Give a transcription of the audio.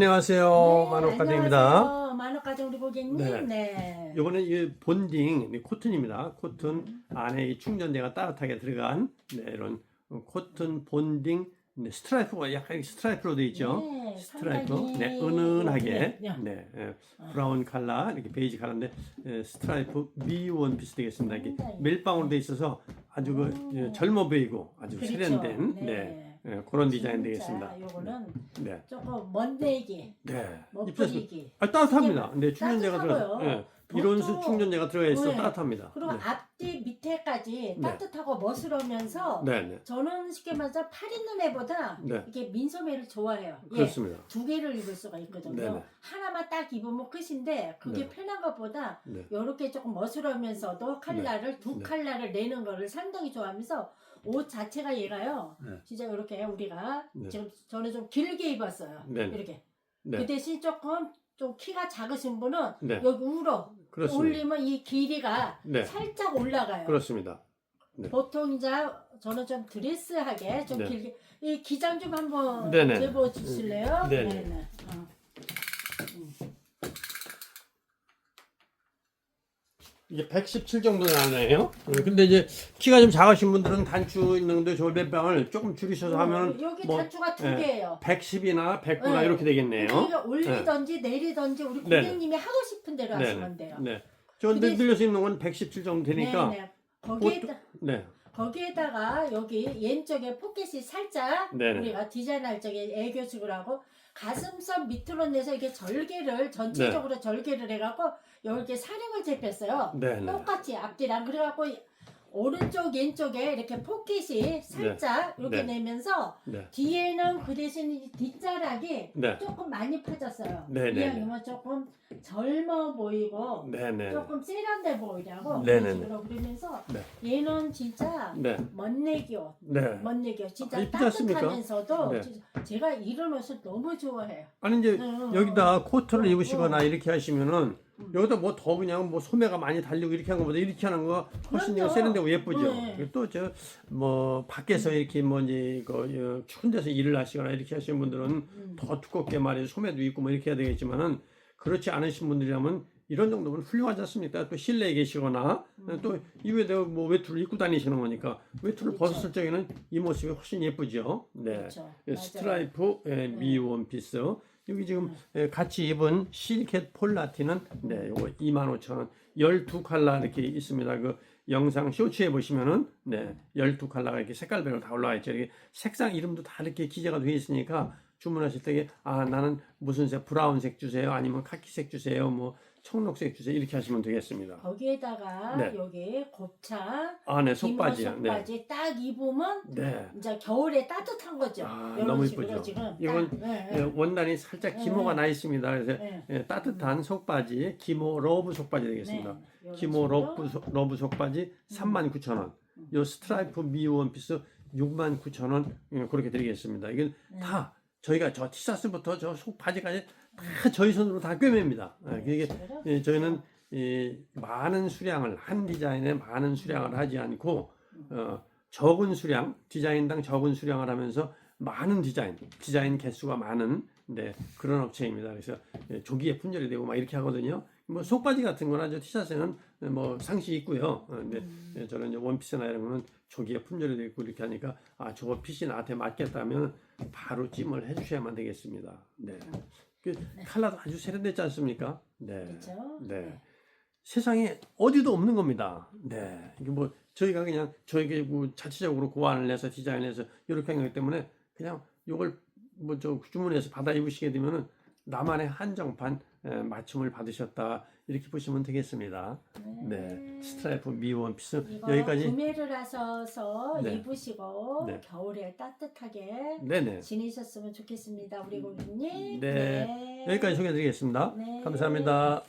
안녕하세요. 만옥가정입니다. 안녕하세요. 만옥가정 우리 고객님. 네. 네. 이번에 이 본딩 이 코튼입니다. 코튼 안에 이 충전재가 따뜻하게 들어간 네, 이런 코튼 본딩 네, 스트라이프가 약간 스트라이프로 되어 있죠. 네, 스트라이프, 상당히- 네, 은은하게, 네, 네. 네, 예, 브라운 컬러 이렇게 베이지 컬러인데 예, 스트라이프 미 원피스 되겠습니다. 이게 상당히. 멜빵으로 되어 있어서 아주 그 예, 젊어 보이고 아주 그렇죠. 세련된 네. 네, 예, 그런 디자인 되겠습니다. 요거는 네, 조금 먼데기, 네, 못 입혀서 뿌리기. 아, 따뜻합니다. 네, 충전재가 들어. 따뜻하고요. 예, 이론수 충전재가 들어가 있어 네. 따뜻합니다. 그리고 네. 앞뒤 밑에까지 네. 따뜻하고 멋스러우면서 네, 네, 저는 쉽게 말해서 팔 있는 애보다 네, 이렇게 민소매를 좋아해요. 예. 그렇습니다. 두 개를 입을 수가 있거든요. 네네. 하나만 딱 입으면 끝인데 그게 네. 편한 것보다 네, 이렇게 조금 멋스러우면서도 칼라를 두 네. 칼라를 내는 거를 상당히 좋아하면서 옷 자체가 얘가요. 네. 진짜 이렇게 우리가 네. 지금 저는 좀 길게 입었어요. 네. 이렇게. 네, 그 대신 조금 좀 키가 작으신 분은 네, 여기 우러 그렇습니다. 올리면 이 길이가 네, 살짝 올라가요. 그렇습니다. 보통 이제 저는 좀 드레스하게 좀 네. 길게 이 기장 좀 한번 네네. 재보 주실래요? 네네. 어. 이게 117 정도 나네요. 어, 근데 이제 키가 좀 작으신 분들은 단추 있는데 저 멜빵을 조금 줄이셔서 하면 어, 여기 뭐, 단추가 두 예. 개예요. 110이나 109나 네. 이렇게 되겠네요. 그러니까 올리든지 내리든지 우리. 고객님이 하고 싶은 대로 하시면 돼요. 네. 저 근데 늘려서 입는 건 117 정도 되니까 네 네. 거기에다 네. 거기에다가 여기 왼쪽에 포켓이 살짝 네네. 우리가 디자인할 적에 애교식으로 하고 가슴선 밑으로 내서 이게 절개를 전체적으로 절개를 해갖고 여기 사령을 재혔어요. 네, 네. 똑같이 앞뒤랑 그래갖고 오른쪽 왼쪽에 이렇게 포켓이 살짝 이렇게 네. 내면서 네. 뒤에는 그 대신 이 뒷자락이 네. 조금 많이 펴졌어요. 네, 네, 이왕이면 조금 젊어 보이고 네, 네. 조금 세련돼 보이려고 네, 그런 네, 식으로 그러면서 네. 얘는 진짜 네. 멋내기 옷 네. 멋내기 옷 진짜 아, 이쁘지 않습니까? 따뜻하면서도 네. 진짜 제가 이런 옷을 너무 좋아해요. 아니 이제 응, 여기다 응. 코트를 어, 입으시거나 어. 이렇게 하시면은 음. 여기다 뭐 더 그냥 뭐 소매가 많이 달리고 이렇게 하는 것보다 이렇게 하는 거 훨씬 그럼요. 세련되고 예쁘죠. 네. 또저 뭐 밖에서 이렇게 뭐 이제 그 어, 추운 데서 일을 하시거나 이렇게 하시는 분들은 음. 더 두껍게 말해 소매도 있고 뭐 이렇게 해야 되겠지만은 그렇지 않으신 분들이라면 이런 정도면 훌륭하지 않습니까? 또 실내에 계시거나 음. 또 이외에 뭐 외투를 입고 다니시는 거니까 외투를 그렇죠. 벗었을 적에는 이 모습이 훨씬 예쁘죠. 네. 그렇죠. 예. 스트라이프 예, 미 원피스 여기 지금 예, 같이 입은 실켓 폴라티는 네 요거 25,000원 12칼라 이렇게 있습니다 그 영상 쇼츠에 보시면은 네 12칼라가 이렇게 색깔별로 다 올라와 있죠 이렇게 색상 이름도 다 이렇게 기재가 되어 있으니까 주문하실 때아 나는 무슨 색 브라운색 주세요 아니면 카키색 주세요 뭐 청록색 주세요 이렇게 하시면 되겠습니다 거기에다가 네. 여기 곱창 속바지요 네. 속바지 딱 입으면 네. 이제 겨울에 따뜻한 거죠. 아, 이런 너무 식으로 이쁘죠. 지금 이건 딱, 네, 예, 네. 원단이 살짝 기모가 네. 나 있습니다 그래서 네. 예, 따뜻한 속바지, 기모 러브 속바지 되겠습니다. 네, 기모. 러브, 속- 러브 속바지 39,000원. 요 스트라이프 미 원피스 69,000원 예, 그렇게 드리겠습니다. 이건 네. 다 저희가 저 티셔츠부터 저 속바지까지 다 저희 손으로 다 꿰맵니다. 예, 이게 식으로. 예, 저희는 이 많은 수량을 한 디자인에 많은 수량을 하지 않고 어, 적은 수량 디자인당 적은 수량을 하면서 많은 디자인 디자인 개수가 많은 네, 그런 업체입니다. 그래서 예, 조기에 품절이 되고 막 이렇게 하거든요. 뭐 속바지 같은 거나 저 티셔츠는 뭐 상시 있고요. 어, 근데 예, 저는 이제 원피스나 이런 거는 조기에 품절이 되고 이렇게 하니까 아 저거 핏이 나한테 맞겠다면 바로 찜을 해주셔야만 되겠습니다. 네. 그 칼라도 아주 세련됐지 않습니까? 네. 그렇죠. 네. 세상에 어디도 없는 겁니다. 네. 이게 뭐 저희가 그냥 저에게 뭐 자체적으로 고안을 해서 디자인을 해서 이렇게 한 거기 때문에 그냥 이걸 뭐 저 주문해서 받아 입으시게 되면은 나만의 한정판 에, 맞춤을 받으셨다 이렇게 보시면 되겠습니다. 네. 스트라이프 미 원 피스 이거 여기까지 구매를 하셔서 네. 입으시고 네. 겨울에 따뜻하게 네네 지내셨으면 좋겠습니다, 우리 고객님. 네. 여기까지 소개해드리겠습니다. 네. 감사합니다.